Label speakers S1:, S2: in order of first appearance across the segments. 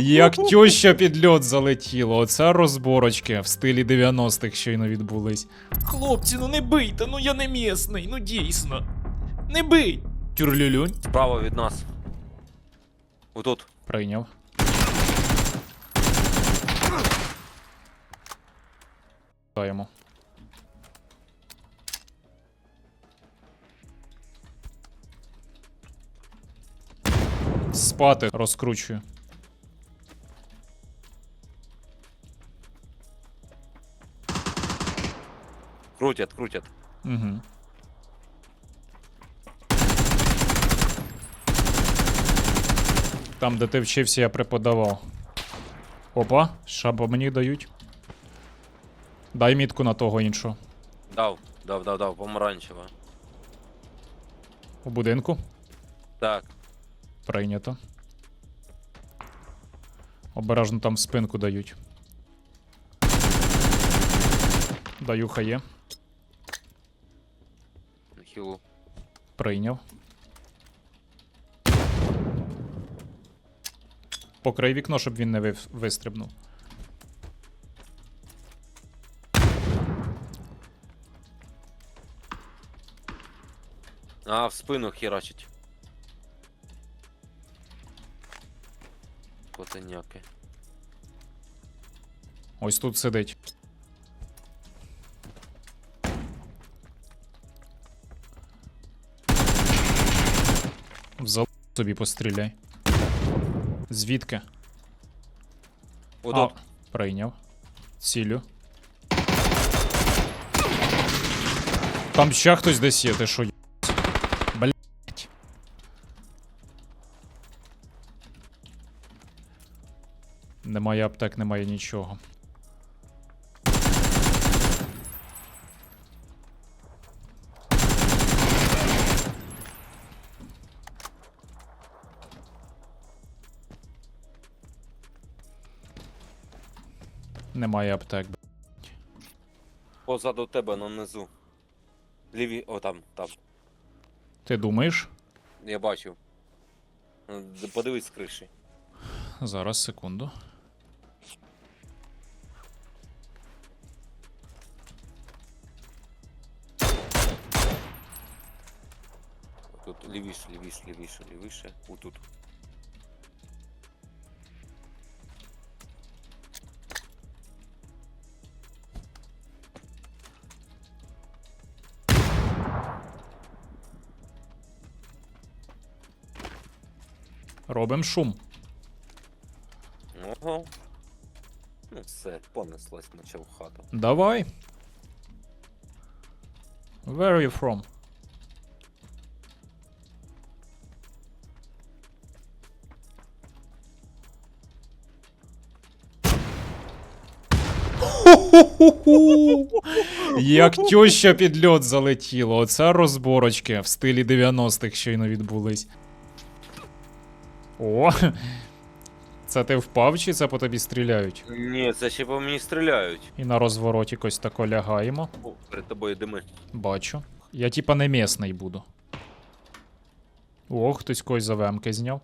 S1: Як тьоща під льот залетіло. Оце розборочки в стилі 90-х щойно відбулись.
S2: Хлопці, ну не бийте, ну я не місний, ну дійсно. Не бий! Тюрлюлюнь.
S3: Справа від нас. Отут.
S1: Прийняв. Даємо. Спати розкручую.
S3: Крутять, крутять.
S1: Угу. Там, де ти вчився, я преподавав. Опа, шаба мені дають. Дай мітку на того іншого.
S3: Дав, дав, дав, дав, помаранчева.
S1: У будинку.
S3: Так.
S1: Прийнято. Обережно там в спинку дають. Даю хає.
S3: на Хілу.
S1: Прийняв. Покрий вікно, щоб він не вив- вистрибнув.
S3: А, в спину херачить. Котеняки.
S1: Ось тут сидить. В зал собі постріляй. Звідки? А, прийняв. Цілю. Там ще хтось десь є, ти що? Немає аптек, немає нічого. Немає аптек.
S3: Позаду тебе на низу. Ліві. О, там, там.
S1: Ти думаєш?
S3: Я бачив. Подивись з криші.
S1: Зараз, секунду.
S3: Тут лівіше, лівіше, лівіше, лівіше. Отут.
S1: Робим шум.
S3: Ого. Ну все, понеслась наче в хату.
S1: Давай. Where are you from? Як тьоща під льот залетіло. Оце розборочки в стилі 90-х щойно відбулись. О! Це ти впав чи це по тобі стріляють?
S3: Ні, це ще по мені стріляють.
S1: І на розвороті якось тако лягаємо.
S3: О, перед тобою дими.
S1: Бачу. Я типа не місний буду. О, хтось когось за вемки зняв.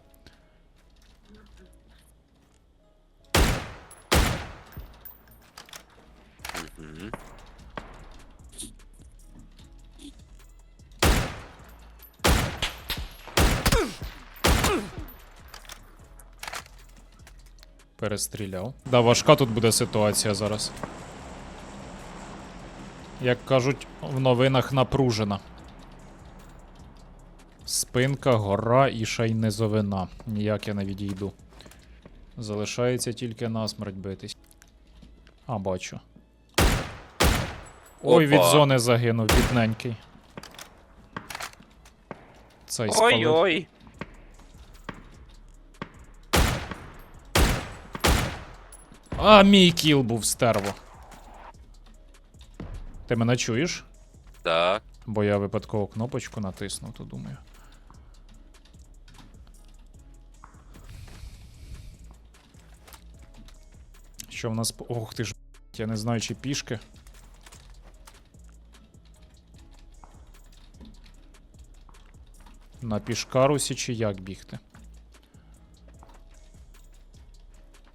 S1: Перестріляв. Да, важка тут буде ситуація зараз. Як кажуть, в новинах напружена. Спинка, гора і ще й низовина. Ніяк я не відійду. Залишається тільки насмерть битись. А, бачу. Ой, від зони загинув, бідненький. Цей спалив.
S3: Ой-ой.
S1: А, мій кіл був стерво. Ти мене чуєш?
S3: Так.
S1: Бо я випадково кнопочку натиснув, то думаю. Що в нас. Ох ти ж, я не знаю, чи пішки. На пішкарусі чи як бігти?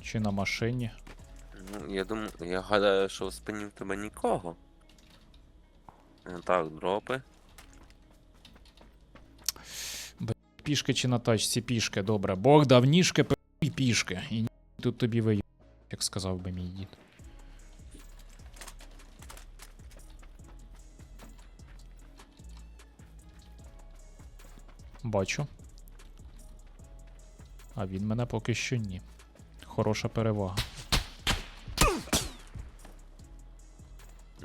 S1: Чи на машині?
S3: Я думаю, я гадаю, що в спині в тебе нікого. Е, Так, дропи.
S1: Пішки чи на тачці? Пішки, добре. Бог дав ніжки, і пішки. І тут тобі ви, як сказав би мій дід. Бачу. А він мене поки що ні. Хороша перевага.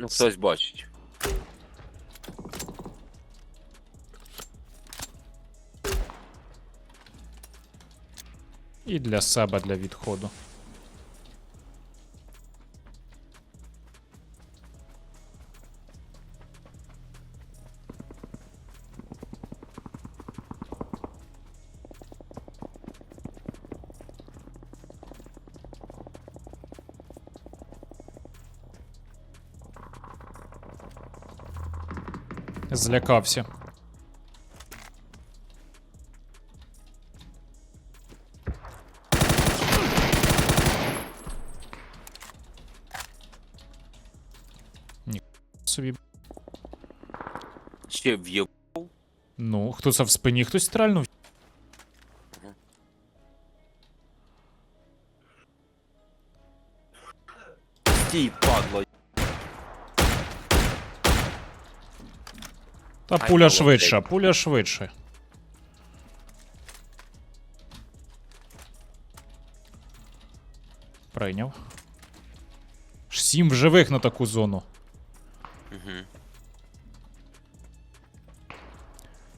S3: Ну, хтось бачить.
S1: І для себе для відходу. Злякався. Собі.
S3: Ще в'єб.
S1: Ну, хто це в спині? Хтось стрельнув.
S3: Стій, падло.
S1: Та пуля
S3: молодець.
S1: швидша, пуля швидше. Прийняв. Сім живих на таку зону.
S3: Угу.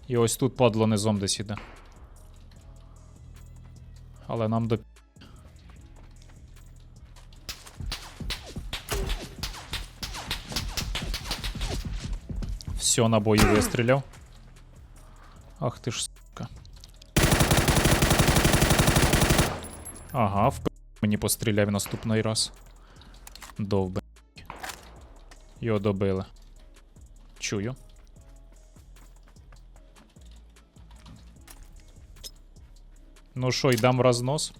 S1: І ось тут падло низом десь іде. Але нам до. Все, набої вистріляв. Ах ти ж сука. Ага, в п... мені постріляв наступний раз. Довбе. Його добили. Чую. Ну що, йдем в рознос?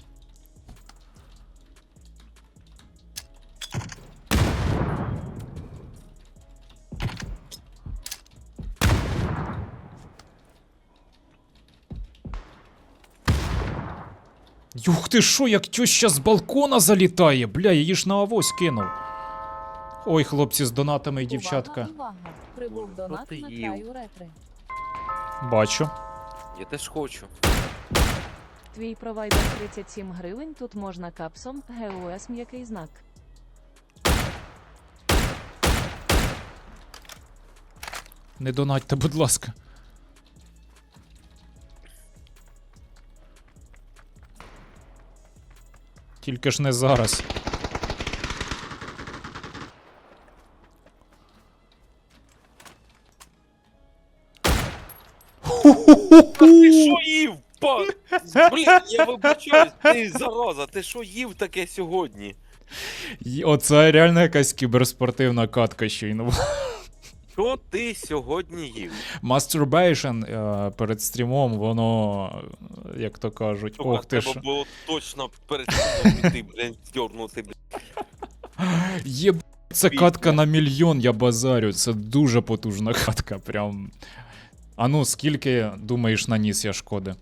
S1: Юх ти що, як теща з балкона залітає? Бля, її ж на авось кинув. Ой, хлопці з донатами і дівчатка.
S4: Увага, увага. Прибув донат на краю ретри.
S1: Бачу.
S3: Я теж хочу.
S4: Твій провайдер 37 гривень, тут можна капсом, ГУС м'який знак.
S1: Не донатьте, будь ласка. Тільки ж не зараз.
S3: Ти що їв? Па... Блін, я вибачаюсь, ти зараза, ти що їв таке сьогодні?
S1: Й- Оце реально якась кіберспортивна катка щойно. була.
S3: Що ти сьогодні їв?
S1: Masturbation е, перед стрімом, воно, як то кажуть,
S3: Сука,
S1: ох ти
S3: треба
S1: ж.
S3: було точно перед цим піти, блін, дьорнути, блін.
S1: Єб... Це катка на мільйон, я базарю. Це дуже потужна катка. Прям. А ну, скільки думаєш наніс я шкоди?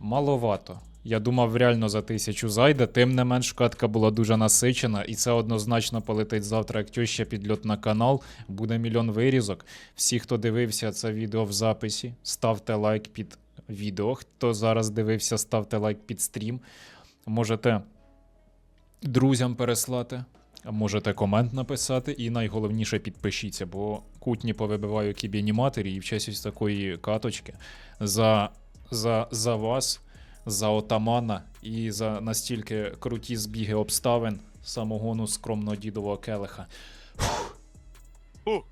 S1: Маловато. Я думав, реально за тисячу зайде, тим не менш катка була дуже насичена, і це однозначно полетить завтра, як теща підльот на канал. Буде мільйон вирізок. Всі, хто дивився це відео в записі, ставте лайк під відео. Хто зараз дивився, ставте лайк під стрім. Можете друзям переслати. Можете комент написати, і найголовніше підпишіться, бо кутні повибиваю кібіні матері і в честь такої каточки за, за, за вас, за отамана і за настільки круті збіги обставин самогону скромного дідового келиха.
S3: Фу.